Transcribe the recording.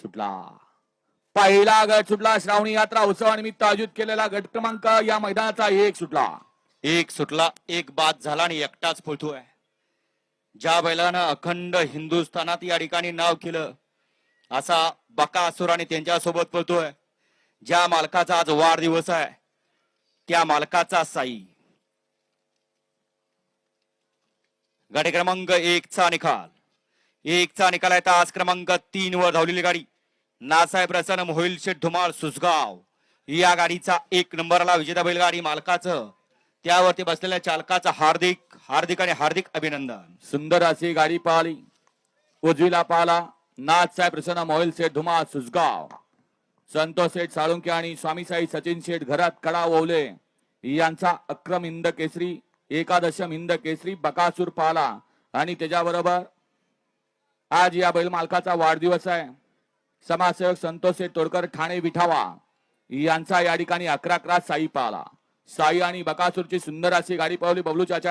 सुटला पहिला गट सुटला श्रावणी यात्रा उत्सवानिमित्त आयोजित केलेला गट क्रमांक या मैदानाचा एक सुटला. एक सुटला एक बाद झाला आणि एकटाच फुलतोय ज्या बैलानं अखंड हिंदुस्थानात या ठिकाणी नाव केलं असा बकासूर आणि त्यांच्यासोबत पळतोय. ज्या मालकाचा आज वाढदिवस आहे त्या मालकाचा साई. गट क्रमांक एक चा निकाल. एकचा निकाल आहे तास क्रमांक तीन वर धावलेली गाडी. नासाहेब रसन मोहिल शेठ धुमाळ सुसगाव या गाडीचा एक नंबरला विजेता बैलगाडी मालकाचं. त्यावरती बसलेल्या चालकाचं हार्दिक हार्दिक आणि हार्दिक अभिनंदन. सुंदर अशी गाडी पाहिली. उजवीला पाहिला. नाथ साहेब प्रसन्न मोहिल शेठ धुमा सुसगाव संतोष शेठ साळुंके आणि स्वामीसाई सचिन शेठ घरात कडा ओवले. यांचा अक्रम हिंद केसरी एकादशम हिंद केसरी बकासूर पाहला. आणि त्याच्याबरोबर आज या बैल मालकाचा वाढदिवस आहे. समाजसेवक संतोष तोडकर ठाणे विठावा यांचा या ठिकाणी अकरा अकरा साई पाला. साई आणि बकासूरची सुंदर अशी गाडी पावली बबलू चाचा